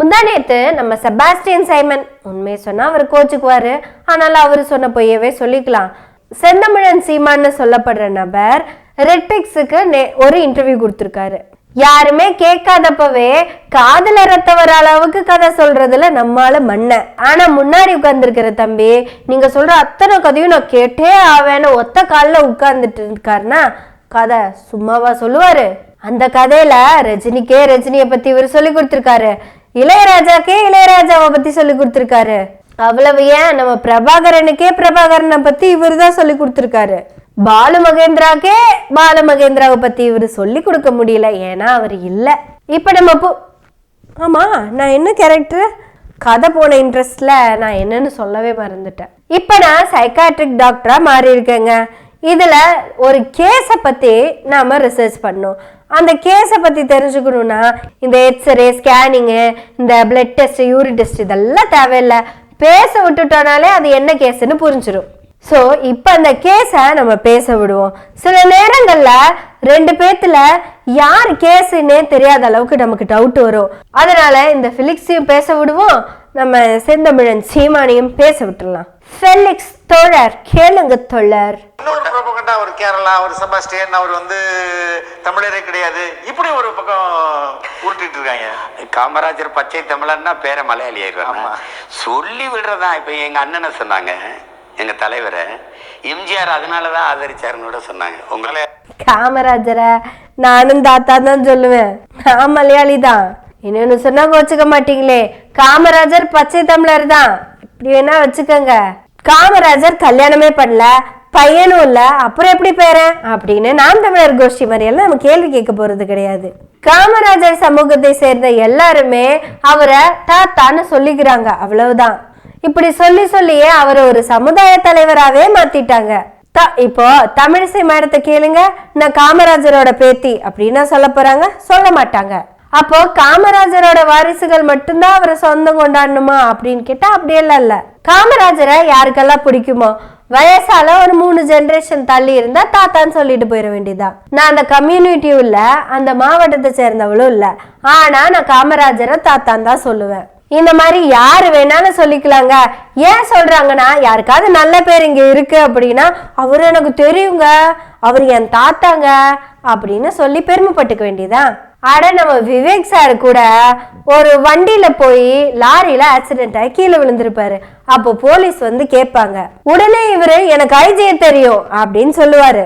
முந்தா நேற்று நம்ம செபாஸ்டியன் சைமன் உண்மையை சொன்னால் அவர் கோச்சுக்குவார். ஆனாலும் அவர் சொன்ன பொய்யவே சொல்லிக்கலாம். செந்தமிழன் சீமான்னு சொல்லப்படுற நபர் ரெட்டிக்ஸுக்கு நே- ஒரு இன்டர்வியூ கொடுத்துருக்காரு. யாருமே கேட்காதப்பவே காதல ரத்த வர அளவுக்கு கதை சொல்றதுல நம்மால மண்ண. ஆனா முன்னாடி உட்கார்ந்துருக்கிற தம்பி நீங்க சொல்ற அத்தனை கதையும் நான் கேட்டே ஆவேன்னு ஒத்த காலில் உட்கார்ந்துட்டு இருக்காருன்னா கதை சும்மாவா சொல்லுவாரு? அந்த கதையில ரஜினிக்கே ரஜினியை பத்தி இவர் சொல்லி கொடுத்துருக்காரு. இளையராஜாக்கே இளையராஜாவை பத்தி சொல்லி கொடுத்துருக்காரு. அவ்வளவு ஏன்? நம்ம பிரபாகரனுக்கே பிரபாகரனை பத்தி இவர் தான் சொல்லி கொடுத்துருக்காரு. பாலு மகேந்திராக்கே பாலு மகேந்திராவை பத்தி இவர் சொல்லி கொடுக்க முடியல. ஏன்னா அவர் இல்ல. இப்ப நம்ம போ ஆமா நான் என்ன கேரக்டர் கதை போன இன்ட்ரெஸ்ட்ல நான் என்னன்னு சொல்லவே மறந்துட்டேன். இப்போ நான் சைக்காட்ரிக் டாக்டரா மாறி இருக்கேங்க இதுல ஒரு கேஸை பத்தி நாம ரிசர்ச் பண்ணோம். அந்த கேஸை பற்றி தெரிஞ்சுக்கணும்னா இந்த எக்ஸ்ரே ஸ்கேனிங்கு இந்த பிளட் டெஸ்ட் யூரின் டெஸ்ட் இதெல்லாம் தேவையில்லை. பேச விட்டுட்டோனாலே அது என்ன கேஸ்ன்னு புரிஞ்சிடும் ஸோ இப்போ அந்த கேஸை நம்ம பேச விடுவோம். சில நேரங்களில் ரெண்டு பேர்த்துல யார் கேஸுன்னே தெரியாத அளவுக்கு நமக்கு டவுட் வரும். அதனால இந்த ஃபிலிக்ஸையும் பேச விடுவோம். நம்ம செந்தமிழன் சீமானையும் பேச விட்டுடலாம் ஃபெலிக்ஸ் தோழர் கேளுங்க தோழர். ப்ரோபகண்டா அவர் கேரளா அவர் செபாஸ்டியன் அவர் வந்து தமிழரே கிடையாது. இப்படி ஒரு பக்கம் உருட்டிட்டு இருக்காங்க. காமராஜர் பச்சை தமிழன்னா பேர மலையாளி ஆயிடுவாங்க. சொல்லி விடுறதா இப்ப எங்க அண்ணனை சொன்னாங்க எங்க தலைவரை. எம்ஜிஆர் அதனாலதான் ஆதரிச்சாருன்னு கூட சொன்னாங்க. உங்களை காமராஜரை நானும் தாத்தா தான் சொல்லுவேன். நான் மலையாளி தான் இன்னொன்னு சொன்னா கோச்சுக்க மாட்டீங்களே. காமராஜர் பச்சை தமிழர் தான் இப்படி வேணா வச்சுக்கோங்க. காமராஜர் கல்யாணமே பண்ணல. பையனும் இல்லை. அப்புறம் எப்படி பேரன் அப்படின்னு நாம் தமிழர் கோஷ்டி மாதிரியெல்லாம் நம்ம கேள்வி கேட்க போறது கிடையாது. காமராஜர் சமூகத்தை சேர்ந்த எல்லாருமே அவரை தாத்தான்னு சொல்லிக்கிறாங்க. அவ்வளவுதான். இப்படி சொல்லி சொல்லியே அவரை ஒரு சமுதாய தலைவராகவே மாத்திட்டாங்க. த- இப்போ தமிழிசை மேடத்தை கேளுங்க. நான் காமராஜரோட பேத்தி அப்படின்னா சொல்ல போறாங்க. சொல்ல மாட்டாங்க. அப்போ காமராஜரோட வாரிசுகள் மட்டும்தான் அவரை சொந்தம் கொண்டாடணுமா அப்படின்னு கேட்டா அப்படியெல்லாம் இல்ல. காமராஜரை யாருக்கெல்லாம் பிடிக்குமோ வயசால ஒரு மூணு ஜென்ரேஷன் தள்ளி இருந்தா தாத்தான்னு சொல்லிட்டு போயிட வேண்டியதுதான் நான் அந்த கம்யூனிட்டியும் இல்ல அந்த மாவட்டத்தை சேர்ந்தவளும் இல்ல. ஆனா நான் காமராஜரை தாத்தான்னு தான் சொல்லுவேன். இந்த மாதிரி யாரு வேணாலும் சொல்லிக்கலாங்க. ஏன் சொல்றாங்கன்னா யாருக்காவது நல்ல பேர் இங்க இருக்கு அப்படின்னா அவர் எனக்கு தெரியுங்க. அவர் என் தாத்தாங்க அப்படின்னு சொல்லி பெருமைப்பட்டுக்க வேண்டியதான் அட நம்ம விவேக் சார் கூட ஒரு வண்டியில் போய் லாரியில் ஆக்சிடென்ட் ஆகி கீழே விழுந்திருப்பாரு. அப்போ போலீஸ் வந்து கேட்பாங்க உடனே இவர் எனக்கு ஐஜியை தெரியும் அப்படின்னு சொல்லுவார்.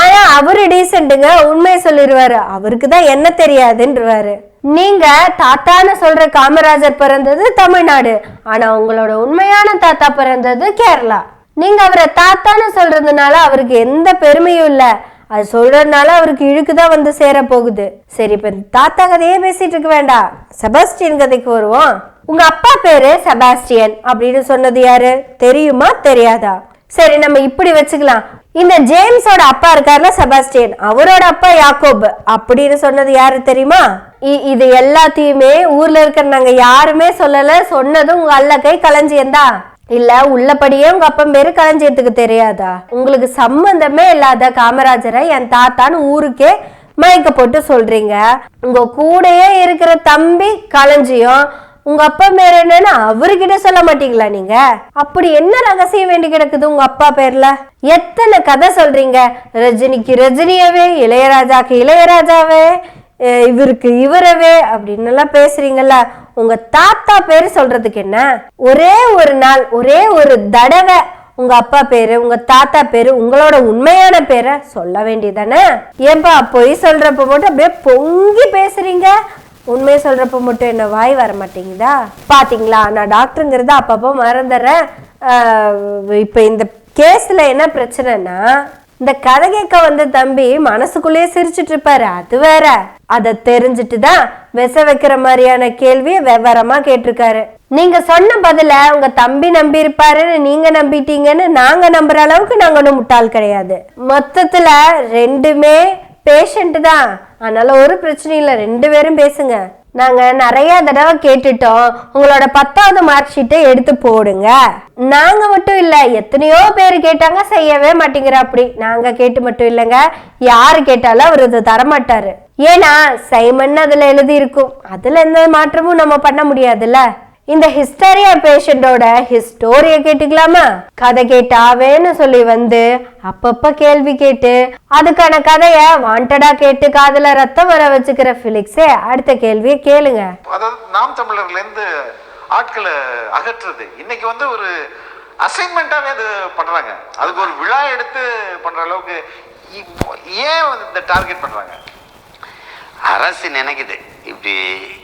ஆனால் அவரு டீசெண்ட்டுங்க உண்மையை சொல்லிடுவாரு அவருக்கு தான் என்ன தெரியாதுன்றவாரு. நீங்க தாத்தான்னு சொல்ற காமராஜர் பிறந்தது தமிழ்நாடு. ஆனா உங்களோட உண்மையான தாத்தா பிறந்தது கேரளா. நீங்க அவரை தாத்தான்னு சொல்றதுனால அவருக்கு எந்த பெருமையும் இல்லை. அது சொல்றதுனால அவருக்கு இழுக்கு தான் வந்து சேர போகுது. சரி இப்ப இந்த தாத்தா கதையே பேசிட்டு இருக்க வேண்டாம். செபாஸ்டியன் கதைக்கு வருவோம். உங்க அப்பா பேரு செபாஸ்டியன் அப்படின்னு சொன்னது யாரு? தெரியுமா? தெரியாதா? சரி நம்ம இப்படி வச்சுக்கலாம். இந்த ஜேம்ஸோட அப்பா இருக்காருல செபாஸ்டியன் அவரோட அப்பா யாக்கோப் அப்படின்னு சொன்னது யாரு தெரியுமா? இ- இது எல்லாத்தையுமே ஊர்ல இருக்கிற நாங்க யாருமே சொல்லல சொன்னதும் உங்க அல்ல கை களஞ்சியந்தா. இல்ல உள்ளபடியே உங்க அப்பன் பேரு களஞ்சியத்துக்கு தெரியாதா? உங்களுக்கு சம்பந்தமே இல்லாத காமராஜரை என் தாத்தான்னு ஊருக்கே மயக்க போட்டு சொல்றீங்க. உங்க கூடயே இருக்கிற தம்பி களஞ்சியம் உங்க அப்பா பேர் என்னன்னு அவர்கிட்ட சொல்ல மாட்டீங்களா நீங்க? அப்படி என்ன ரகசியம் வேண்டி கிடக்குது உங்க அப்பா பேர்ல? எத்தனை கதை சொல்றீங்க? ரஜினிக்கு ரஜினியவே இளையராஜாக்கு இளையராஜாவே. இவருக்கு இவரவே அப்படின்னு எல்லாம் பேசுறீங்கல்ல உங்க தாத்தா பேர் சொல்றதுக்கு என்ன? ஒரே ஒரு நாள் ஒரே ஒரு தடவை உங்க அப்பா பேரு உங்க தாத்தா பேரு உங்களோட உண்மையான பேரை சொல்ல வேண்டியதானே? ஏன்பா பொய் சொல்றப்ப மட்டும் அப்படியே பொங்கி பேசுறீங்க? உண்மையை சொல்றப்ப மட்டும் என்ன வாய் வர மாட்டேங்குதா? பாத்தீங்களா நான் டாக்டருங்கிறத அப்பப்போ மறந்துடுறேன். இப்போ இப்ப இந்த கேஸ்ல என்ன பிரச்சனைனா இந்த கதை கேட்க வந்த தம்பி மனசுக்குள்ளேயே சிரிச்சிட்டு இருப்பாரு. அது வேற. அதை தெரிஞ்சுட்டு தான் விச வைக்கிற மாதிரியான கேள்வியை விவரமா கேட்டிருக்காரு. நீங்க சொன்ன பதில உங்க தம்பி நம்பி இருப்பாருன்னு நீங்க நம்பிட்டீங்கன்னு நாங்க நம்புற அளவுக்கு நாங்க ஒன்றும் முட்டாள் கிடையாது. மொத்தத்துல ரெண்டுமே பேஷண்ட் தான். அதனால ஒரு பிரச்சனையும் இல்லை ரெண்டு பேரும் பேசுங்க. நாங்கள் நிறைய தடவை கேட்டுட்டோம். உங்களோட பத்தாவது மார்க் ஷீட்டை எடுத்து போடுங்க. நாங்கள் மட்டும் இல்லை எத்தனையோ பேர் கேட்டாங்க செய்யவே மாட்டேங்கிற அப்படி நாங்கள் கேட்டு மட்டும் இல்லைங்க. யார் கேட்டாலும் அவர் இதை தரமாட்டாரு. ஏன்னா சைமன் அதில் எழுதி இருக்கும் அதில் எந்த மாற்றமும் நம்ம பண்ண முடியாதுல்ல. இந்த ஹிஸ்டரியா பேஷண்டோட ஹிஸ்டோரிய கேட்டுக்கலாமா? கதை கேட்டாவேன்னு சொல்லி வந்து அப்பப்ப கேள்வி கேட்டு அதுக்கான கதைய வாண்டடா கேட்டு காதல ரத்தம் வர வச்சுக்கிற பிலிக்ஸே அடுத்த கேள்வியை கேளுங்க. அதாவது நாம் தமிழர்ல இருந்து ஆட்களை அகற்றுறது. இன்னைக்கு வந்து ஒரு அசைன்மெண்ட்டாவே அது பண்றாங்க. அதுக்கு ஒரு விழா எடுத்து பண்ற அளவுக்கு ஏன் வந்து இந்த டார்கெட் பண்றாங்க? அரசு நினைக்குது. இப்படி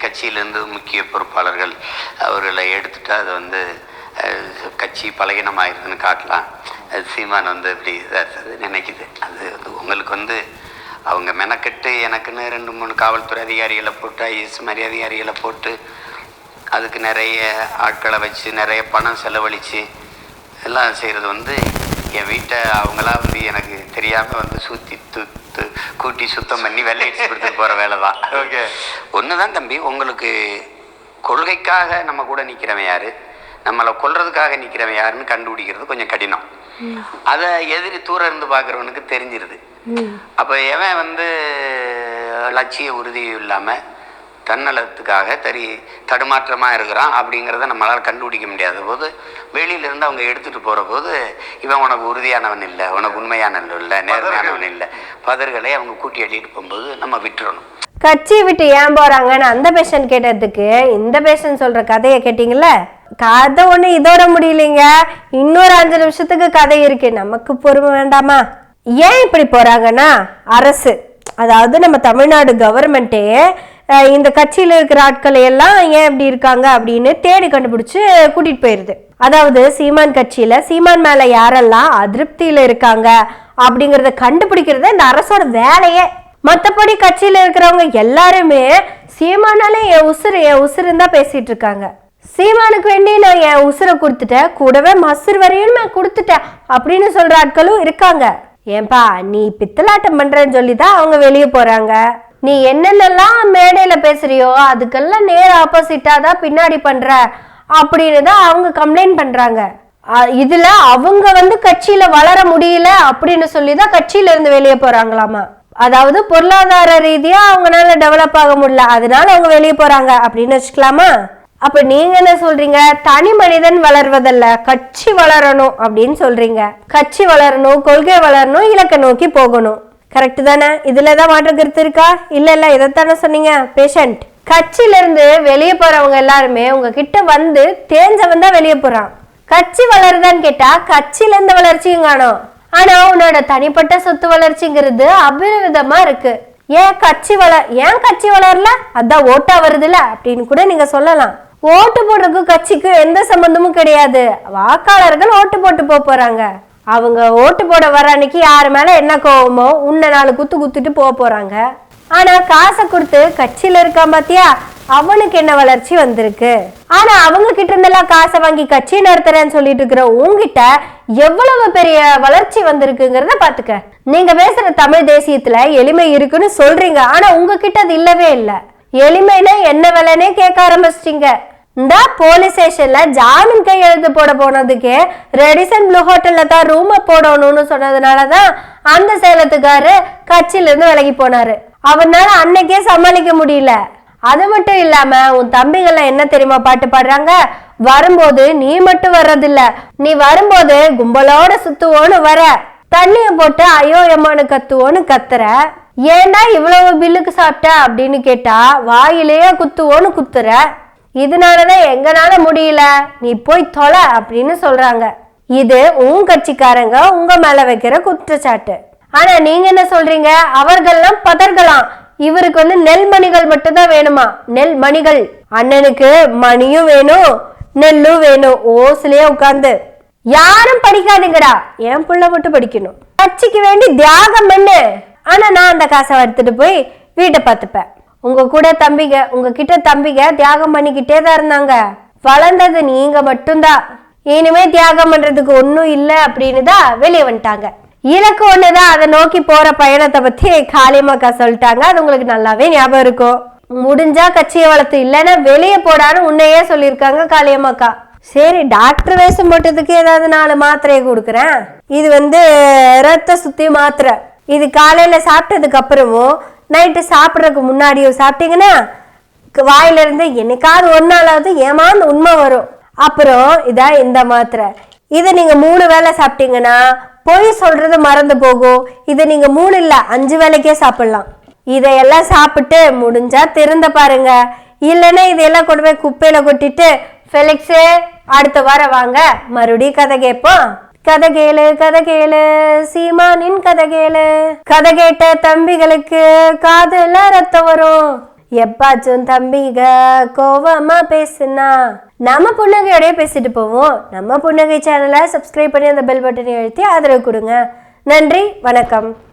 கட்சியிலேருந்து முக்கிய பொறுப்பாளர்கள் அவர்களை எடுத்துட்டு அதை வந்து கட்சி கட்சி பலகீனமாயிருக்குன்னு காட்டலாம். அது சீமான் வந்து இப்படி இதாக அது நினைக்குது. அது வந்து உங்களுக்கு வந்து அவங்க மெனக்கெட்டு எனக்குன்னு ரெண்டு மூணு காவல்துறை அதிகாரிகளை போட்டு ஐஎஸ் மாதிரி அதிகாரிகளை போட்டு அதுக்கு நிறைய ஆட்களை வச்சு நிறைய பணம் செலவழித்து எல்லாம் செய்கிறது வந்து என் வீட்டை அவங்களாம் வந்து எனக்கு தெரியாமல் வந்து சுற்றி துத்து கூட்டி சுத்தம் பண்ணி வெள்ளையடிச்சு கொடுத்துட்டு போகிற வேலை தான் Okay. ஒன்று தான் தம்பி உங்களுக்கு கொள்கைக்காக நம்ம கூட நிற்கிறவன் யாரு? நம்மளை கொல்றதுக்காக நிற்கிறவன் யாருன்னு கண்டுபிடிக்கிறது கொஞ்சம் கடினம். அதை எதிரி தூரம் இருந்து பார்க்குறவனுக்கு தெரிஞ்சிருது. அப்போ எவன் வந்து லட்சிய உறுதி இல்லாமல் தன்னலத்துக்காக தறி தடுமாற்றமாக இருக்கிறான் அப்படிங்கிறத நம்மளால் கண்டுபிடிக்க முடியாத போது வெளியிலேருந்து அவங்க எடுத்துகிட்டு போகிற போது இவன் உனக்கு உறுதியானவன் இல்லை உனக்கு உண்மையானவன் இல்லை நேர்மையானவன் இல்லை. பதர்களை அவங்க கூட்டி அள்ளிட்டு போகும்போது நம்ம விட்டுறணும். கட்சி விட்டு ஏன் போறாங்கன்னு அந்த பேஷண்ட் கேட்டதுக்கு இந்த பேஷண்ட் சொல்ற கதையை கேட்டீங்கல்ல? கதை ஒண்ணு இதோட முடியலைங்க. இன்னொரு அஞ்சு நிமிஷத்துக்கு கதை இருக்கு. நமக்கு பொறுமை வேண்டாமா? ஏன் இப்படி போறாங்கன்னா அரசு அதாவது நம்ம தமிழ்நாடு கவர்மெண்ட்டே இந்த கட்சியில் இருக்கிற ஆட்களை எல்லாம் ஏன் இப்படி இருக்காங்க அப்படின்னு தேடி கண்டுபிடிச்சு கூட்டிட்டு போயிருது. அதாவது சீமான் கட்சியில சீமான் மேல யாரெல்லாம் அதிருப்தியில இருக்காங்க அப்படிங்கறத கண்டுபிடிக்கிறது இந்த அரசோட வேலையே. மற்றபடி கட்சியில இருக்கிறவங்க எல்லாருமே சீமானாலே என் உசுறு என் உசுருன்னு தான் பேசிட்டு இருக்காங்க. சீமானுக்கு வேண்டி நான் என் உசுரை கொடுத்துட்டேன் கூடவே மசுர் வரையும் நான் கொடுத்துட்டேன் அப்படின்னு சொல்ற ஆட்களும் இருக்காங்க. ஏன்பா நீ பித்தலாட்டம் பண்றேன்னு சொல்லி தான் அவங்க வெளியே போறாங்க. நீ என்னென்னலாம் மேடையில் பேசுறியோ அதுக்கெல்லாம் நேர் ஆப்போசிட்டாக தான் பின்னாடி பண்ணுற அப்படின்னு தான் அவங்க கம்ப்ளைண்ட் பண்ணுறாங்க இதில் அவங்க வந்து கட்சியில் வளர முடியல அப்படின்னு சொல்லி தான் கட்சியிலேருந்து வெளியே போகிறாங்களாமா அதாவது பொருளாதார ரீதியாக அவங்களால டெவலப் ஆக முடியல அதனால அவங்க வெளியே போகிறாங்க அப்படின்னு வச்சுக்கலாமா? அப்ப நீங்க என்ன சொல்றீங்க? தனி மனிதன் வளர்வதல்ல கட்சி வளரணும் அப்படின்னு சொல்றீங்க. கட்சி வளரணும் கொள்கை வளரணும் இலக்கை நோக்கி போகணும். கரெக்ட் தானே? இதில் தான் மாற்று கருத்து இருக்கா? இல்லை இல்லை இதைத்தானே சொன்னீங்க. பேஷண்ட் கட்சியிலேருந்து வெளியே போகிறவங்க எல்லாருமே உங்ககிட்ட வந்து தேஞ்சவன் தான் வெளியே போகிறான் கட்சி வளருதான்னு கேட்டால் கட்சியிலேருந்து வளர்ச்சியும் காணும். ஆனால் உன்னோட தனிப்பட்ட சொத்து வளர்ச்சிங்கிறது அபிரவிதமாக இருக்குது ஏன் கட்சி வள ஏன் கட்சி வளரல? அதான் ஓட்டா வருதுல அப்படின்னு கூட நீங்க சொல்லலாம். ஓட்டு போடுறதுக்கும் கட்சிக்கும் எந்த சம்பந்தமும் கிடையாது. வாக்காளர்கள் ஓட்டு போட்டு போக போறாங்க. அவங்க ஓட்டு போட வர அன்னைக்கு யார் மேல என்ன கோவமோ உன்னை நாலு குத்து குத்துட்டு போக போறாங்க. ஆனா காசை கொடுத்து கட்சியில இருக்கான் பாத்தியா? அவனுக்கு என்ன வளர்ச்சி வந்திருக்கு? ஆனா அவங்க கிட்ட இருந்தெல்லாம் காசை வாங்கி கட்சி நடத்துறேன்னு சொல்லிட்டு இருக்கிற உங்ககிட்ட எவ்வளவு பெரிய வளர்ச்சி வந்திருக்குங்கிறத பாத்துக்க. நீங்க பேசுற தமிழ் தேசியத்துல எளிமை இருக்குன்னு சொல்றீங்க. ஆனா உங்ககிட்ட அது இல்லவே இல்லை. எளிமைனா என்ன விலைன்னே கேட்க ஆரம்பிச்சிட்டீங்க. இந்த போலீஸ் ஸ்டேஷன்ல ஜாமீன் கையெழுத்து போட போனதுக்கே ரெடிசன் ப்ளூ ஹோட்டல்ல தான் ரூம போடணும்னு சொன்னதுனாலதான் அந்த சேலத்துக்காரு கட்சியில இருந்து விலகி போனாரு. அவனால அன்னைக்கே சமாளிக்க முடியல. அது மட்டும் இல்லாம உன் தம்பிகள்லாம் என்ன தெரியுமா பாட்டு பாடுறாங்க? வரும்போது நீ மட்டும் வர்றதில்ல. நீ வரும்போது கும்பலோட சுத்துவோன்னு வர. தண்ணிய போட்டு ஐயோ எம்மானு கத்துவோன்னு கத்துற. ஏன்னா இவ்வளவு பில்லுக்கு சாப்பிட்ட அப்படின்னு கேட்டா வாயிலேயே குத்துவோன்னு குத்துற. இதனாலதான் எங்கனால முடியல. நீ போய் தொலை அப்படின்னு சொல்றாங்க. இது உன் கட்சிக்காரங்க உங்க மேல வைக்கிற குற்றச்சாட்டு. ஆனா நீங்க என்ன சொல்றீங்க? அவர்கள்லாம் பதர்களாம். இவருக்கு வந்து நெல் மணிகள் மட்டும்தான் வேணுமா? நெல் மணிகள். அண்ணனுக்கு மணியும் வேணும் நெல்லும் வேணும். ஓசிலேயே உட்கார்ந்து. யாரும் படிக்காதீங்கடா. என் புள்ள மட்டும் படிக்கணும். கட்சிக்கு வேண்டி தியாகம் பண்ணு. ஆனா நான் அந்த காசை எடுத்துட்டு போய் வீட்டை பார்த்துப்பேன். உங்க கூட தம்பிங்க உங்க கிட்ட தம்பிங்க தியாகம் பண்ணிக்கிட்டே தான் இருந்தாங்க. வளர்ந்தது நீங்க மட்டும்தான் இனிமே தியாகம் பண்றதுக்கு ஒன்றும் இல்லை அப்படின்னு தான் வெளியே வந்துட்டாங்க. இலக்கு ஒண்ணுதான் அதை நோக்கி போற பயணத்தை பத்தி காளியம்மாக்கா சொல்லிட்டாங்க. அது உங்களுக்கு நல்லாவே ஞாபகம் இருக்கும். முடிஞ்சா கட்சியை வளர்த்து இல்லைன்னா வெளியே போடான்னு உன்னையே சொல்லியிருக்காங்க காளியம்மாக்கா சரி டாக்டர் வேஷம் போட்டதுக்கு ஏதாவது நாலு மாத்திரையை கொடுக்குறேன். இது வந்து ரத்த சுத்தி மாத்திரை. இது காலையில சாப்பிட்டதுக்கு அப்புறமும் நைட்டு சாப்பிட்றதுக்கு முன்னாடியும் சாப்பிட்டீங்கன்னா வாயிலிருந்து என்னைக்காவது ஒரு நாளாவது ஏமாந்து உண்மை வரும். அப்புறம் இதான் இந்த மாத்திரை. இதை நீங்கள் மூணு வேளை சாப்பிட்டீங்கன்னா பொய் சொல்றது மறந்து போகும். இதை நீங்கள் மூணு இல்லை அஞ்சு வேளைக்கே சாப்பிடலாம். இதையெல்லாம் சாப்பிட்டு முடிஞ்சா திறந்த பாருங்க. இல்லைன்னா இதையெல்லாம் கொண்டு போய் குப்பையில கொட்டிட்டு ஃபெலிக்ஸு அடுத்த வாரம் வாங்க. மறுபடியும் கதை கேட்போம். கதை கேளு கதை கேளு சீமானின் கதை கேளு கதை கேட்ட தம்பிகளுக்கு காதுல ரத்தம் வரும். எப்பாச்சும் தம்பிக கோவமா பேசுனா நம்ம புன்னகையோடய பேசிட்டு போவோம். நம்ம புன்னகை சேனலை சப்ஸ்கிரைப் பண்ணி அந்த பெல் பட்டனை எழுத்தி ஆதரவு கொடுங்க. நன்றி வணக்கம்.